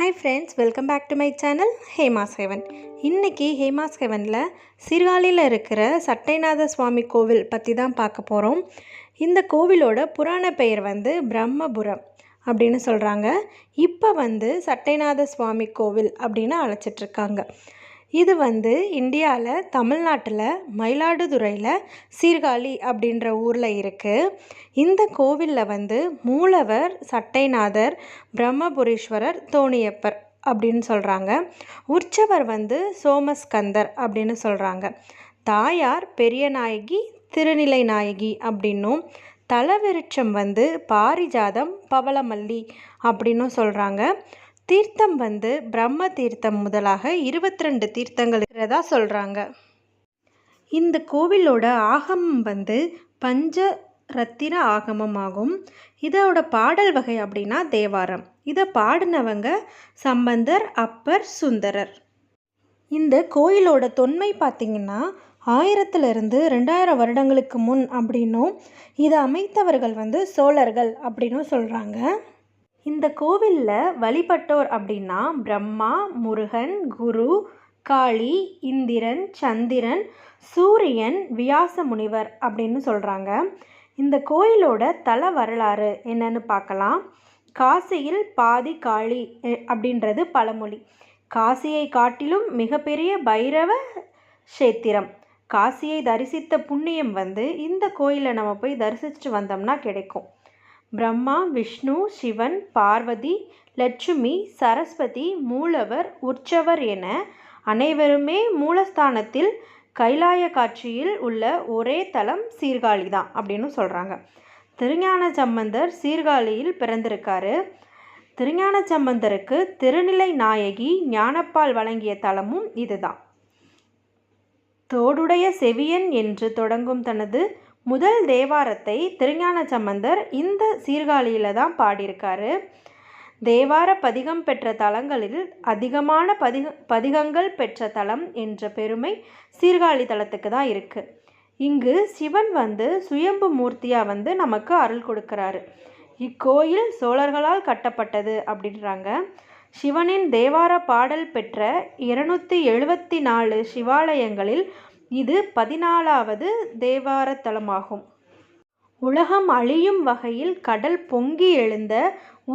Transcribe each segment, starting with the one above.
Hi friends welcome back to my channel Hema heaven இன்றைக்கி ஹேமா ஹெவனில் சீர்காழியில் இருக்கிற சட்டைநாத சுவாமி கோவில் பற்றி தான் பார்க்க போகிறோம் இந்த கோவிலோட புராண பெயர் வந்து பிரம்மபுரம் அப்படின்னு சொல்கிறாங்க இப்போ வந்து சட்டைநாத சுவாமி கோவில் அப்படின்னு அழைச்சிட்ருக்காங்க இது வந்து இந்தியாவில் தமிழ்நாட்டில் மயிலாடுதுறையில் சீர்காழி அப்படின்ற ஊரில் இருக்குது இந்த கோவிலில் வந்து மூலவர் சட்டைநாதர் பிரம்மபுரீஸ்வரர் தோணியப்பர் அப்படின்னு சொல்கிறாங்க உற்சவர் வந்து சோமஸ்கந்தர் அப்படின்னு சொல்கிறாங்க தாயார் பெரிய நாயகி திருநிலை நாயகி அப்படின்னும் தலவிருட்சம் வந்து பாரிஜாதம் பவளமல்லி அப்படின்னும் சொல்கிறாங்க தீர்த்தம் வந்து பிரம்ம தீர்த்தம் முதலாக இருபத்தி ரெண்டு தீர்த்தங்கள் இருக்கிறதா சொல்கிறாங்க இந்த கோவிலோட ஆகமம் வந்து பஞ்ச ரத்தின ஆகமம் ஆகும் இதோட பாடல் வகை அப்படின்னா தேவாரம். இதை பாடினவங்க சம்பந்தர் அப்பர் சுந்தரர். இந்த கோயிலோட தொன்மை பார்த்திங்கன்னா ஆயிரத்துலேருந்து ரெண்டாயிரம் வருடங்களுக்கு முன் அப்படின்னும் இதை அமைத்தவர்கள் வந்து சோழர்கள் அப்படின்னும் சொல்கிறாங்க இந்த கோவிலில் வழிபட்டோர் அப்படின்னா பிரம்மா முருகன் குரு காளி இந்திரன் சந்திரன் சூரியன் வியாச முனிவர் அப்படின்னு சொல்கிறாங்க இந்த கோயிலோட தல வரலாறு என்னன்னு பார்க்கலாம். காசியில் பாதி காளி அப்படின்றது பழமொழி. காசியை காட்டிலும் மிகப்பெரிய பைரவ கஷேத்திரம். காசியை தரிசித்த புண்ணியம் வந்து இந்த கோயிலை நம்ம போய் தரிசிச்சுட்டு வந்தோம்னா கிடைக்கும். பிரம்மா விஷ்ணு சிவன் பார்வதி லட்சுமி சரஸ்வதி மூலவர் உற்சவர் என அனைவருமே மூலஸ்தானத்தில் கைலாய காட்சியில் உள்ள ஒரே தலம் சீர்காழி தான் அப்படின்னு சொல்கிறாங்க திருஞான சம்பந்தர் சீர்காழியில் பிறந்திருக்காரு. திருஞான சம்பந்தருக்கு திருநிலை நாயகி ஞானப்பால் வழங்கிய தலமும் இதுதான் தோடுடைய செவியன் என்று தொடங்கும் தனது முதல் தேவாரத்தை திருஞான சம்பந்தர் இந்த சீர்காழியில் தான் பாடியிருக்காரு. தேவார பதிகம் பெற்ற தலங்களில் அதிகமான பதிக பதிகங்கள் பெற்ற தலம் என்ற பெருமை சீர்காழி தலத்துக்கு தான் இருக்குது இங்கு சிவன் வந்து சுயம்பு மூர்த்தியாக வந்து நமக்கு அருள் கொடுக்குறாரு. இக்கோயில் சோழர்களால் கட்டப்பட்டது அப்படின்றாங்க. சிவனின் தேவார பாடல் பெற்ற இருநூற்றி எழுபத்தி நாலு சிவாலயங்களில் இது பதினாலாவது தேவாரத்தலமாகும். உலகம் அழியும் வகையில் கடல் பொங்கி எழுந்த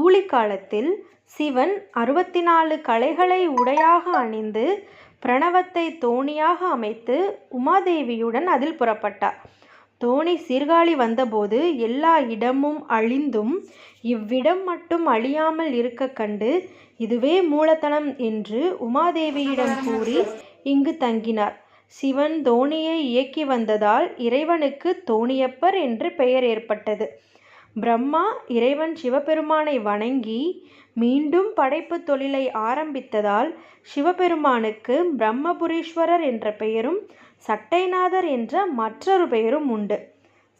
ஊழிக்காலத்தில் சிவன் அறுபத்தி நாலு கலைகளை உடையாக அணிந்து பிரணவத்தை தோணியாக அமைத்து உமாதேவியுடன் அதில் புறப்பட்டார். தோணி சீர்காழி வந்தபோது எல்லா இடமும் அழிந்தும் இவ்விடம் மட்டும் அழியாமல் இருக்க கண்டு இதுவே மூலத்தனம் என்று உமாதேவியிடம் கூறி இங்கு தங்கினார். சிவன் தோணியை இயக்கி வந்ததால் இறைவனுக்கு தோணியப்பர் என்று பெயர் ஏற்பட்டது. பிரம்மா இறைவன் சிவபெருமானை வணங்கி மீண்டும் படைப்பு தொழிலை ஆரம்பித்ததால் சிவபெருமானுக்கு பிரம்மபுரீஸ்வரர் என்ற பெயரும் சட்டைநாதர் என்ற மற்றொரு பெயரும் உண்டு.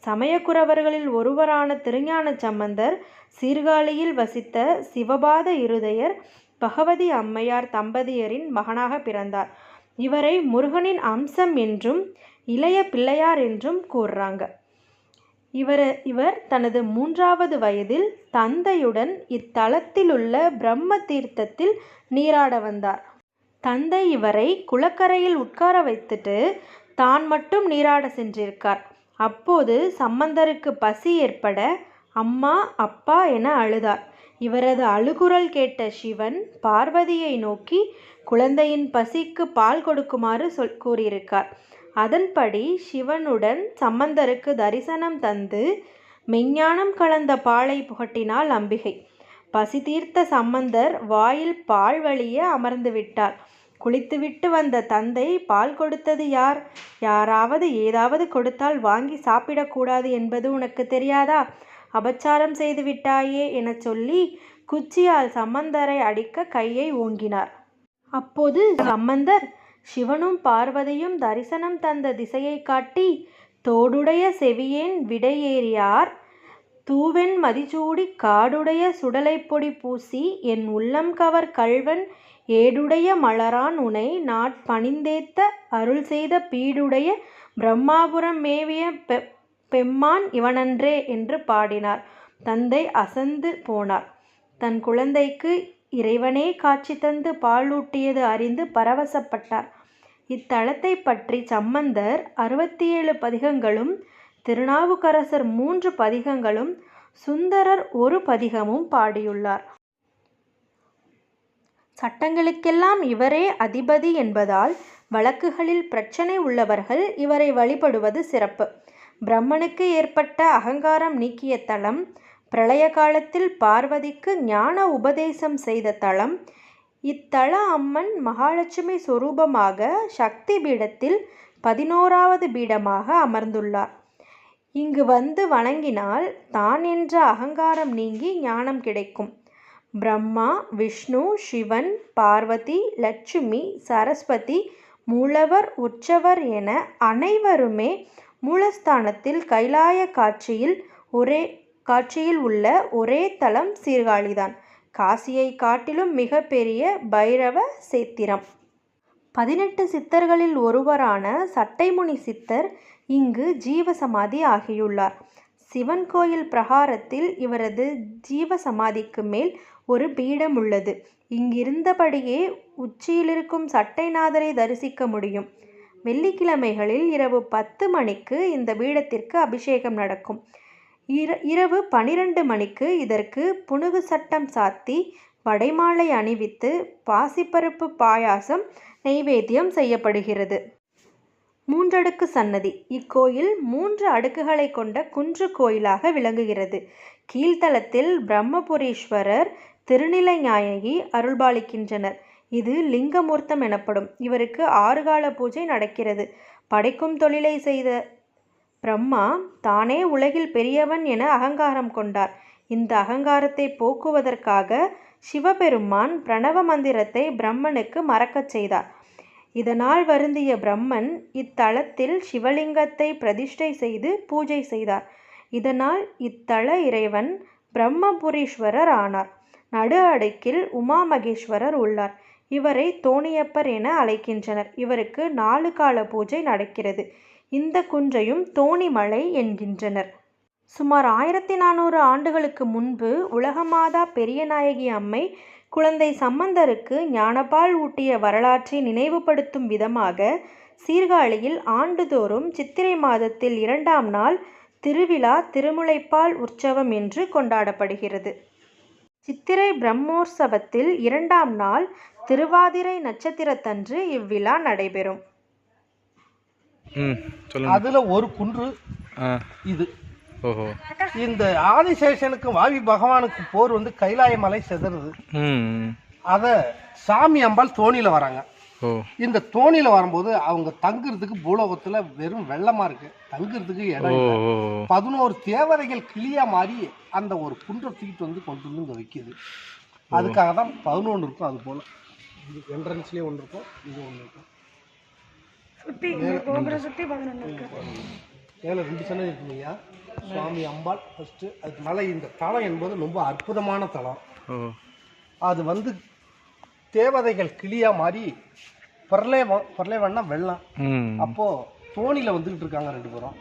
சமயக்குறவர்களில் ஒருவரான திருஞான சம்பந்தர் சீர்காழியில் வசித்த சிவபாத இருதயர் பகவதி அம்மையார் தம்பதியரின் மகனாக பிறந்தார். இவரை முருகனின் அம்சம் என்றும் இளைய பிள்ளையார் என்றும் கூறுறாங்க. இவர் இவர் தனது மூன்றாவது வயதில் தந்தையுடன் இத்தலத்திலுள்ள பிரம்ம தீர்த்தத்தில் நீராட வந்தார். தந்தை இவரை குளக்கரையில் உட்கார வைத்துட்டு தான் மட்டும் நீராட சென்றிருக்கார். அப்போது சம்பந்தருக்கு பசி ஏற்பட அம்மா அப்பா என அழுதார். இவரது அழுகுரல் கேட்ட சிவன் பார்வதியை நோக்கி குழந்தையின் பசிக்கு பால் கொடுக்குமாறு சொல் கூறியிருக்கார். அதன்படி சிவனுடன் சம்பந்தருக்கு தரிசனம் தந்து மெஞ்ஞானம் கலந்த பாலை புகட்டினாள் அம்பிகை. பசி தீர்த்த சம்பந்தர் வாயில் பால் வழிய அமர்ந்து விட்டார். குளித்துவிட்டு வந்த தந்தை பால் கொடுத்தது யார்? யாராவது ஏதாவது கொடுத்தால் வாங்கி சாப்பிடக்கூடாது என்பது உனக்கு தெரியாதா? அபச்சாரம் செய்து விட்டாயே என சொல்லி குச்சியால் சம்பந்தரை அடிக்க கையை ஓங்கினார். அப்போது சம்பந்தர் சிவனும் பார்வதியும் தரிசனம் தந்த திசையை காட்டி தோடுடைய செவியேன் விடையேறியார். தூவென் மதிச்சூடி காடுடைய சுடலை பொடி பூசி என் உள்ளம் கவர் கல்வன் ஏடுடைய மலரான் உனை நாட்பணிந்தேத்த அருள் செய்த பீடுடைய பிரம்மாபுரம் மேவிய பெ பெம்மான் இவனன்றே என்று பாடினார். தந்தை அசந்து போனார். தன் குழந்தைக்கு இறைவனே காட்சி தந்து பாலூட்டியது அறிந்து பரவசப்பட்டார். இத்தலத்தை பற்றி சம்பந்தர் அறுபத்தி ஏழு பதிகங்களும் திருநாவுக்கரசர் மூன்று பதிகங்களும் சுந்தரர் ஒரு பதிகமும் பாடியுள்ளார். சட்டங்களுக்கெல்லாம் இவரே அதிபதி என்பதால் வழக்குகளில் பிரச்சனை உள்ளவர்கள் இவரை வழிபடுவது சிறப்பு. பிரம்மனுக்கு ஏற்பட்ட அகங்காரம் நீக்கிய தலம் பிரளய காலத்தில் பார்வதிக்கு ஞான உபதேசம் செய்த தலம். இத்தல அம்மன் மகாலட்சுமி சொரூபமாக சக்தி பீடத்தில் பதினோராவது பீடமாக அமர்ந்துள்ளார். இங்கு வந்து வணங்கினால் தான் என்ற அகங்காரம் நீங்கி ஞானம் கிடைக்கும். பிரம்மா விஷ்ணு சிவன் பார்வதி லட்சுமி சரஸ்வதி மூலவர் உற்சவர் என அனைவருமே மூலஸ்தானத்தில் கைலாய காட்சியில் ஒரே காட்சியில் உள்ள ஒரே தலம் சீர்காழிதான். காசியை காட்டிலும் மிகப்பெரிய பைரவ சேத்திரம். பதினெட்டு சித்தர்களில் ஒருவரான சட்டைமுனி சித்தர் இங்கு ஜீவசமாதி ஆகியுள்ளார். சிவன் கோயில் பிரகாரத்தில் இவரது ஜீவசமாதிக்கு மேல் ஒரு பீடம் உள்ளது இங்கிருந்தபடியே உச்சியிலிருக்கும் சட்டைநாதரை தரிசிக்க முடியும். வெள்ளிக்கிழமைகளில் இரவு பத்து மணிக்கு இந்த பீடத்திற்கு அபிஷேகம் நடக்கும். இர இரவு பனிரெண்டு மணிக்கு இதற்கு புனுகு சட்டம் சாத்தி வடைமாலை அணிவித்து பாசிப்பருப்பு பாயாசம் நெய்வேத்தியம் செய்யப்படுகிறது. மூன்றடுக்கு சன்னதி. இக்கோயில் மூன்று அடுக்குகளை கொண்ட குன்று கோயிலாக விளங்குகிறது. கீழ்த்தளத்தில் பிரம்மபுரீஸ்வரர் திருநிலை நாயகி அருள்பாலிக்கின்றனர். இது லிங்கமூர்த்தம் எனப்படும். இவருக்கு ஆறுகால பூஜை நடக்கிறது. படைக்கும் தொழிலை செய்த பிரம்மா தானே உலகில் பெரியவன் என அகங்காரம் கொண்டார். இந்த அகங்காரத்தை போக்குவதற்காக சிவபெருமான் பிரணவ மந்திரத்தை பிரம்மனுக்கு மறக்கச் செய்தார். இதனால் வருந்திய பிரம்மன் இத்தலத்தில் சிவலிங்கத்தை பிரதிஷ்டை செய்து பூஜை செய்தார். இதனால் இத்தல இறைவன் பிரம்மபுரீஸ்வரர் ஆனார். நடு அடுக்கில் உமா மகேஸ்வரர் உள்ளார். இவரை தோணியப்பர் என அழைக்கின்றனர். இவருக்கு நாலு கால பூஜை நடக்கிறது. இந்த குன்றையும் தோணிமலை என்கின்றனர். சுமார் ஆயிரத்தி நானூறு ஆண்டுகளுக்கு முன்பு உலகமாதா பெரியநாயகி அம்மை குழந்தை சம்பந்தருக்கு ஞானபால் ஊட்டிய வரலாற்றை நினைவுபடுத்தும் விதமாக சீர்காழியில் ஆண்டுதோறும் சித்திரை மாதத்தில் இரண்டாம் நாள் திருவிழா திருமுலைப்பால் உற்சவம் என்று கொண்டாடப்படுகிறது. சித்திரை பிரம்மோற்சவத்தில் இரண்டாம் நாள் திருவாதிரை நட்சத்திரத்தன்று இவ்விழா நடைபெறும். அதுல ஒரு குன்று இது. ஓஹோ. இந்த ஆதிசேஷனுக்கும் வாவி பகவானுக்கும் போர் வந்து கைலாய மலை செதறுது. ம் அத சாமி அம்பாள் தோணியில வராங்க. ஓ. இந்த தோணியில வரும்போது அவங்க தங்குறதுக்கு பூலோகத்துல வெறும் வெள்ளமா இருக்கு. தங்குறதுக்கு இடம். பதினோரு தேவதைகள் கிளியா மாறி அந்த ஒரு குன்றை தூக்கிட்டு வந்து கொண்டு வந்து இங்க வைக்குது. அதுக்காக தான் பதினொன்று இருக்கும் அது போல. இது என்ட்ரன்ஸ்லயே ஒன்று இருக்கும் இது ஒன்று இருக்கும். மேல ரெண்டு. சன்னதி இருக்குங்கய்யா சுவாமி அம்பாள் ஃபர்ஸ்ட் அதுக்கு மேலே இந்த தலம் என்பது ரொம்ப அற்புதமான தலம். ஓ. அது வந்து தேவதைகள் கிளியா மாறி பரலேவம் பரலேவம்னா வெள்ளம். ம். அப்போ தோணியில வந்துகிட்டு இருக்காங்க ரெண்டு பேரும்.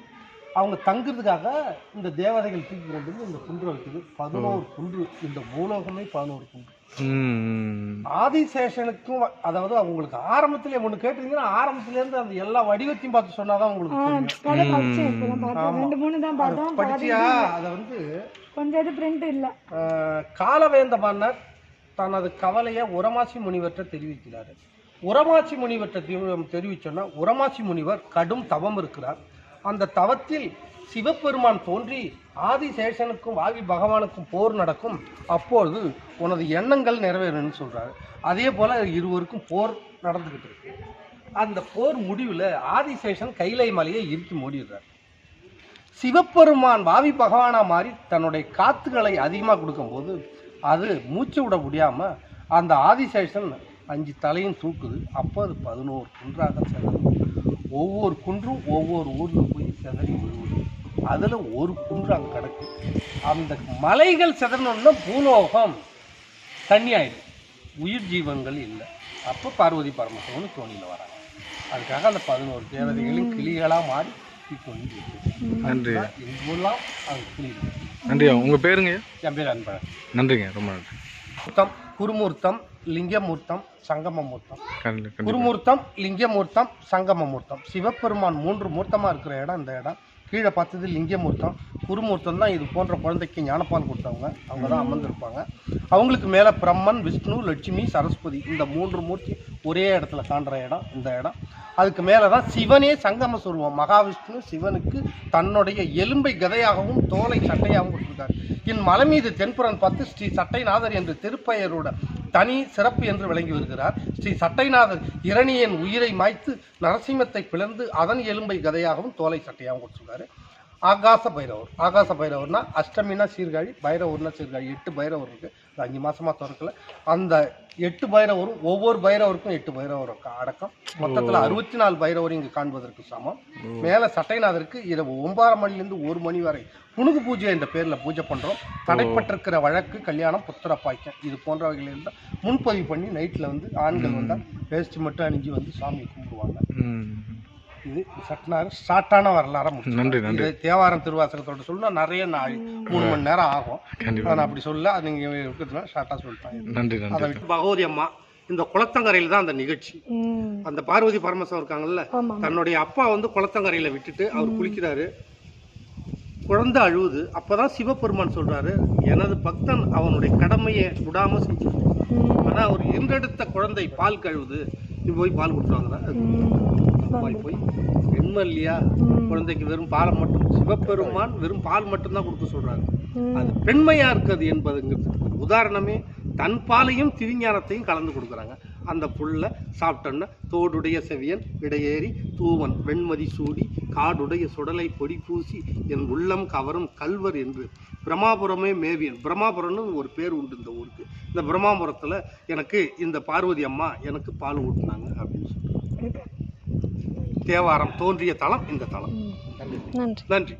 அவங்க தங்குறதுக்காக இந்த தேவதைகள் தூக்கி கொண்டு வந்து இந்த குன்று வைக்குது. பதினோரு குன்று. இந்த பூலோகமே பதினோரு குன்று. ம் ஆதிசேஷனுக்கும் அதாவது அவங்களுக்கு ஆரம்பத்திலே ஒன்று கேட்டீங்கன்னா ஆரம்பத்துல இருந்து அந்த எல்லா வடிவத்தையும் பார்த்து சொன்னாதான் உங்களுக்கு படிச்சியா? அதை வந்து கொஞ்சம் பிரிண்ட் இல்ல. காலவேந்த மன்னர் தனது கவலையை உரமாசி முனிவர்கிட்ட தெரிவிக்கிறார். உரமாசி தெரி- தெரிவிச்சோன்னா உரமாசி முனிவர் கடும் தவம் இருக்கிறார். அந்த தவத்தில் சிவபெருமான் தோன்றி ஆதிசேஷனுக்கும் வாவி பகவானுக்கும் போர் நடக்கும். அப்பொழுது உனது எண்ணங்கள் நிறைவேறும்னு சொல்கிறாரு அதே போல் இருவருக்கும் போர் நடந்துக்கிட்டு இருக்கு. அந்த போர் முடிவில் ஆதிசேஷன் கைலை மலையை இறுக்கி மூடிடுறார். சிவபெருமான் வாவி பகவானா மாறி தன்னுடைய காத்துகளை அதிகமாக கொடுக்கும்போது அது மூச்சு விட முடியாமல் அந்த ஆதிசேஷன் அஞ்சு தலையும் தூக்குது. அப்போ அது பதினோரு குன்றாக செல்லும் ஒவ்வொரு குன்றும் ஒவ்வொரு ஊர்ல போய் செதறி விழுவுது. அதுல ஒரு குன்று அங்க கிடக்கு. அந்த மலைகள் செதறணும்னா பூலோகம் தண்ணி ஆயிடும். உயிர் ஜீவன்கள் இல்லை. அப்போ பார்வதி பரமசிவன் தோணியில் வராங்க. அதுக்காக அந்த பதினோரு தேவதைகளும் கிளிகளா மாறி நன்றி. எங்கெல்லாம் அது கிளி நன்றியா? உங்கள் பேருங்க என் பேர் அன்பழகன். நன்றிங்க. ரொம்ப நன்றி. மூர்த்தம் குருமூர்த்தம் லிங்கமூர்த்தம் சங்கமமூர்த்தம். குருமூர்த்தம் லிங்கமூர்த்தம் சங்கமமூர்த்தம். சிவபெருமான் மூன்று மூர்த்தமாக இருக்கிற இடம் இந்த இடம். கீழே பார்த்தது லிங்கமூர்த்தம் குருமூர்த்தம் தான் இது போன்ற குழந்தைக்கு ஞானப்பால் கொடுத்தவங்க. அவங்க தான் அமர்ந்திருப்பாங்க. அவங்களுக்கு மேலே பிரம்மன் விஷ்ணு லட்சுமி சரஸ்வதி இந்த மூன்று மூர்த்தி ஒரே இடத்துல காண்ற இடம் இந்த இடம். அதுக்கு மேலே தான் சிவனே சங்கம சுருவம். மகாவிஷ்ணு சிவனுக்கு தன்னுடைய எலும்பை கதையாகவும் தோலை சட்டையாகவும் கொடுத்திருக்காரு. என் மலை மீது தென்புறன் பார்த்து ஸ்ரீ சட்டைநாதர் என்று திருப்பெயரோட தனி சிறப்பு என்று விளங்கி வருகிறார் ஸ்ரீ சட்டைநாதர் இரணியன் உயிரை மாய்த்து நரசிம்மத்தை பிளந்து அதன் எலும்பை கதையாகவும் தோலை சட்டையாகவும் கொடுத்துருக்காரு. ஆகாச பைரவர். ஆகாச பைரவர்னா அஷ்டமினா சீர்காழி பைரவர்னா சீர்காழி எட்டு பைரவர் இருக்குது அது அஞ்சு மாசமா திறக்கல. அந்த எட்டு பைரவரும் ஒவ்வொரு பைரவருக்கும் எட்டு பைரவர் அடக்கம். மொத்தத்தில் அறுபத்தி நாலு பைரவர் இங்கு காண்பதற்கு சமம். மேலே சட்டைநாதருக்கு இரவு ஒன்பதாம் மணிலேருந்து ஒரு மணி வரை புனுகு பூஜை என்ற பேரில் பூஜை பண்ணுறோம் தடைப்பட்டிருக்கிற வழக்கு கல்யாணம் புத்திர பாய்க்கம் இது போன்றவைகள் இருந்தால் முன்பதிவு பண்ணி நைட்டில் வந்து ஆண்கள் வந்தால் வேஷ்டி மட்டும் அணிஞ்சு வந்து சாமி கும்பிடுவாங்க. இது சட்னார் ஷார்ட்டான வரலாறு. நன்றி, நன்றி. தேவாரம் திருவாசகத்தோட சொல்லணும்னா நிறைய நாள் மூணு மணி நேரம் ஆகும். கண்டிப்பா. நான் அப்படி சொல்ல அது நீங்கள் இருக்கிறதுனா ஷார்ட்டாக சொல்லிட்டாங்க. நன்றி அதை பகவதி அம்மா இந்த குளத்தங்கரையில் தான் அந்த நிகழ்ச்சி. அந்த பார்வதி பரமேஸ்வரர் இருக்காங்கல்ல தன்னுடைய அப்பா வந்து குளத்தங்கரையில விட்டுட்டு அவர் குளிக்கிறாரு. குழந்தை அழுவுது. அப்பதான் சிவபெருமான் சொல்றாரு எனது பக்தன் அவனுடைய கடமையை விடாம செஞ்சு ஆனா அவர் ஈன்றெடுத்த குழந்தை பால் கழுவுது. நீ போய் பால் கொடுத்துவாங்க அம்மாய் போய் பெண்மை இல்லையா? குழந்தைக்கு வெறும் பாலை மட்டும் சிவபெருமான் வெறும் பால் மட்டும்தான் கொடுக்க சொல்றாங்க அது பெண்மையா இருக்குது என்பதுங்கிறது உதாரணமே தன் பாலையும் திருஞானத்தையும் கலந்து கொடுக்குறாங்க. அந்த புல்ல சாப்பிட்டோன்னா தோடுடைய செவியன் இடையேறி தூவன் வெண்மதி சூடி காடுடைய சுடலை பொடி பூசி என் உள்ளம் கவரும் கல்வர் என்று. பிரம்மாபுரமே மேவியன். பிரம்மாபுரம்னு ஒரு பேர் உண்டு இந்த ஊருக்கு. இந்த பிரம்மாபுரத்தில் எனக்கு இந்த பார்வதி அம்மா எனக்கு பால் ஊட்டினாங்க அப்படின்னு சொல்றாங்க. தேவாரம் தோன்றிய தலம் இந்த தலம். நன்றி. நன்றி.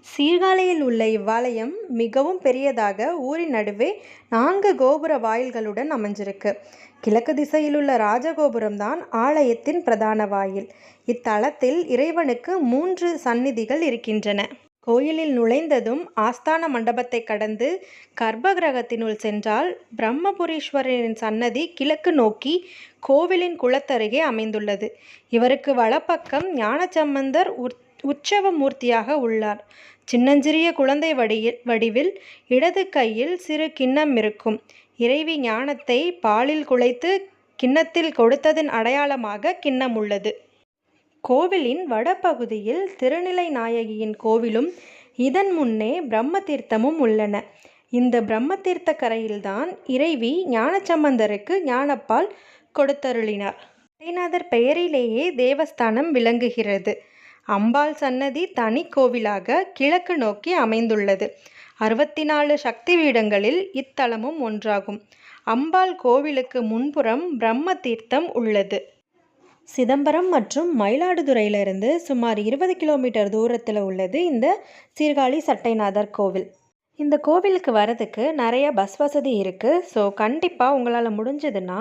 சீர்காழியில் உள்ள இவ்வாலயம் மிகவும் பெரியதாக ஊரின் நடுவே நான்கு கோபுர வாயில்களுடன் அமைஞ்சிருக்கு. கிழக்கு திசையில் உள்ள ராஜகோபுரம் தான் ஆலயத்தின் பிரதான வாயில். இத்தலத்தில் இறைவனுக்கு மூன்று சந்நிதிகள் இருக்கின்றன. கோயிலில் நுழைந்ததும் ஆஸ்தான மண்டபத்தை கடந்து கர்ப்பகிரகத்தினுள் சென்றால் பிரம்மபுரீஸ்வரரின் சன்னதி கிழக்கு நோக்கி கோவிலின் குளத்தருகே அமைந்துள்ளது. இவருக்கு வலப்பக்கம் ஞானசம்பந்தர் உற்சவ மூர்த்தியாக உள்ளார். சின்னஞ்சிறிய குழந்தை வடியில் வடிவில் இடது கையில் சிறு கிண்ணம் இருக்கும். இறைவி ஞானத்தை பாலில் குழைத்து கிண்ணத்தில் கொடுத்ததன் அடையாளமாக கிண்ணம் உள்ளது. கோவிலின் வடபகுதியில் திருநிலை நாயகியின் கோவிலும் இதன் முன்னே பிரம்ம தீர்த்தமும் உள்ளன. இந்த பிரம்ம தீர்த்த கரையில்தான் இறைவி ஞானசம்பந்தருக்கு ஞானப்பால் கொடுத்தருளினார். ஸ்ரீநாதர் பெயரிலேயே தேவஸ்தானம் விளங்குகிறது. அம்பாள் சன்னதி தனி கோவிலாக கிழக்கு நோக்கி அமைந்துள்ளது. அறுபத்தி நாலு சக்தி பீடங்களில் இத்தலமும் ஒன்றாகும். அம்பாள் கோவிலுக்கு முன்புறம் பிரம்ம தீர்த்தம் உள்ளது. சிதம்பரம் மற்றும் மயிலாடுதுறையிலிருந்து சுமார் இருபது கிலோமீட்டர் தூரத்தில் உள்ளது இந்த சீர்காழி சட்டைநாதர் கோவில். இந்த கோவிலுக்கு வரதுக்கு நிறைய பஸ் வசதி இருக்குது ஸோ கண்டிப்பாக உங்களால் முடிஞ்சதுன்னா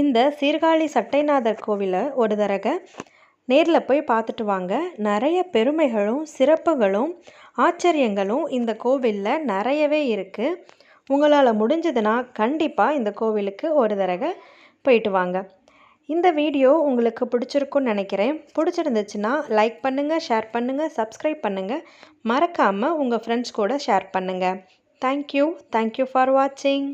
இந்த சீர்காழி சட்டைநாதர் கோவிலை ஒரு தடவை நேரில் போய் பார்த்துட்டு வாங்க. நிறைய பெருமைகளும் சிறப்புகளும் ஆச்சரியங்களும் இந்த கோவிலில் நிறையவே இருக்குது உங்களால் முடிஞ்சதுன்னா கண்டிப்பாக இந்த கோவிலுக்கு ஒரு தடவை போயிட்டு வாங்க. இந்த வீடியோ உங்களுக்கு பிடிச்சிருக்குன்னு நினைக்கிறேன். பிடிச்சிருந்துச்சுன்னா லைக் பண்ணுங்கள் ஷேர் பண்ணுங்கள் சப்ஸ்கிரைப் பண்ணுங்கள் மறக்காமல் உங்கள் ஃப்ரெண்ட்ஸ் கூட ஷேர் பண்ணுங்கள் தேங்க்யூ தேங்க்யூ ஃபார் வாட்சிங்